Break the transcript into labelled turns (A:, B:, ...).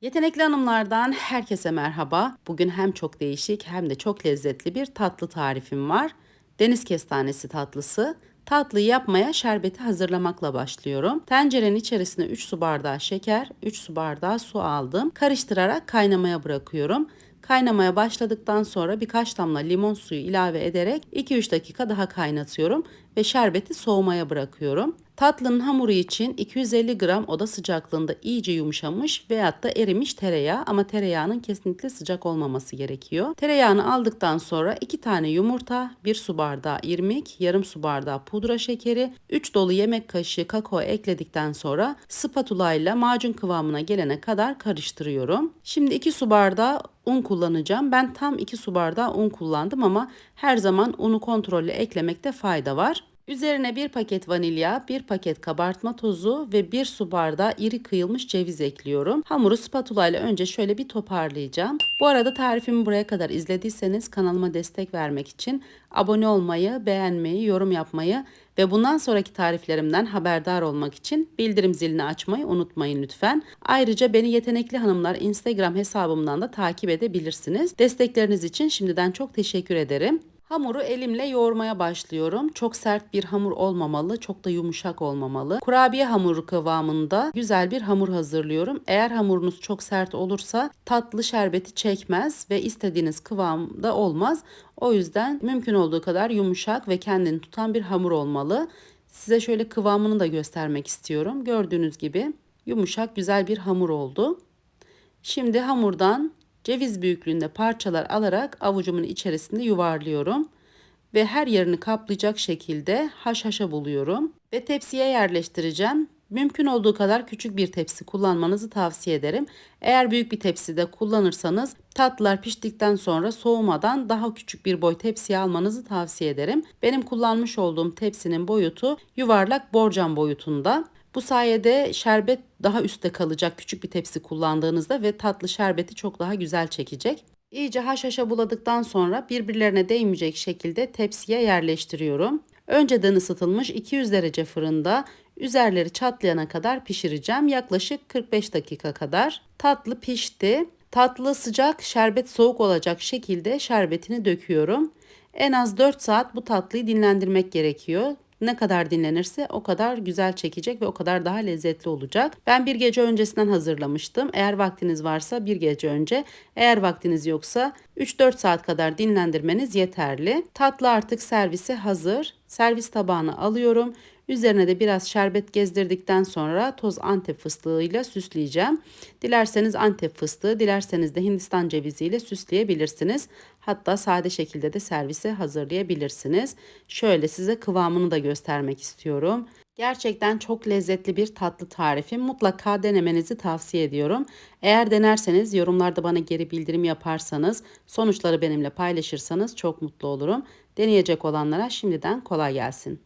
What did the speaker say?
A: Yetenekli hanımlardan herkese merhaba. Bugün hem çok değişik hem de çok lezzetli bir tatlı tarifim var. Deniz kestanesi tatlısı. Tatlıyı yapmaya şerbeti hazırlamakla başlıyorum. Tencerenin içerisine 3 su bardağı şeker, 3 su bardağı su aldım. Karıştırarak kaynamaya bırakıyorum. Kaynamaya başladıktan sonra birkaç damla limon suyu ilave ederek 2-3 dakika daha kaynatıyorum ve şerbeti soğumaya bırakıyorum. Tatlının hamuru için 250 gram oda sıcaklığında iyice yumuşamış veyahut da erimiş tereyağı ama tereyağının kesinlikle sıcak olmaması gerekiyor. Tereyağını aldıktan sonra 2 tane yumurta, 1 su bardağı irmik, yarım su bardağı pudra şekeri, 3 dolu yemek kaşığı kakao ekledikten sonra spatula ile macun kıvamına gelene kadar karıştırıyorum. Şimdi 2 su bardağı un kullanacağım. Ben tam 2 su bardağı un kullandım ama her zaman unu kontrollü eklemekte fayda var. Üzerine bir paket vanilya, bir paket kabartma tozu ve bir su bardağı iri kıyılmış ceviz ekliyorum. Hamuru spatula ile önce şöyle bir toparlayacağım. Bu arada tarifimi buraya kadar izlediyseniz kanalıma destek vermek için abone olmayı, beğenmeyi, yorum yapmayı ve bundan sonraki tariflerimden haberdar olmak için bildirim zilini açmayı unutmayın lütfen. Ayrıca beni Yetenekli Hanımlar Instagram hesabımdan da takip edebilirsiniz. Destekleriniz için şimdiden çok teşekkür ederim. Hamuru elimle yoğurmaya başlıyorum. Çok sert bir hamur olmamalı, çok da yumuşak olmamalı. Kurabiye hamuru kıvamında güzel bir hamur hazırlıyorum. Eğer hamurunuz çok sert olursa tatlı şerbeti çekmez ve istediğiniz kıvamda olmaz. O yüzden mümkün olduğu kadar yumuşak ve kendini tutan bir hamur olmalı. Size şöyle kıvamını da göstermek istiyorum. Gördüğünüz gibi yumuşak güzel bir hamur oldu. Şimdi hamurdan ceviz büyüklüğünde parçalar alarak avucumun içerisinde yuvarlıyorum ve her yerini kaplayacak şekilde haşhaşa buluyorum ve tepsiye yerleştireceğim. Mümkün olduğu kadar küçük bir tepsi kullanmanızı tavsiye ederim. Eğer büyük bir tepside kullanırsanız tatlılar piştikten sonra soğumadan daha küçük bir boy tepsiye almanızı tavsiye ederim. Benim kullanmış olduğum tepsinin boyutu yuvarlak borcam boyutunda. Bu sayede şerbet daha üstte kalacak küçük bir tepsi kullandığınızda ve tatlı şerbeti çok daha güzel çekecek. İyice haşhaşa buladıktan sonra birbirlerine değmeyecek şekilde tepsiye yerleştiriyorum. Önceden ısıtılmış 200 derece fırında üzerleri çatlayana kadar pişireceğim. Yaklaşık 45 dakika kadar. Tatlı pişti. Tatlı sıcak, şerbet soğuk olacak şekilde şerbetini döküyorum. En az 4 saat bu tatlıyı dinlendirmek gerekiyor. Ne kadar dinlenirse o kadar güzel çekecek ve o kadar daha lezzetli olacak. Ben bir gece öncesinden hazırlamıştım. Eğer vaktiniz varsa bir gece önce, eğer vaktiniz yoksa 3-4 saat kadar dinlendirmeniz yeterli. Tatlı artık servise hazır. Servis tabağına alıyorum. Üzerine de biraz şerbet gezdirdikten sonra toz antep fıstığıyla süsleyeceğim. Dilerseniz antep fıstığı, dilerseniz de hindistan ceviziyle süsleyebilirsiniz. Hatta sade şekilde de servise hazırlayabilirsiniz. Şöyle size kıvamını da göstermek istiyorum. Gerçekten çok lezzetli bir tatlı tarifi. Mutlaka denemenizi tavsiye ediyorum. Eğer denerseniz yorumlarda bana geri bildirim yaparsanız, sonuçları benimle paylaşırsanız çok mutlu olurum. Deneyecek olanlara şimdiden kolay gelsin.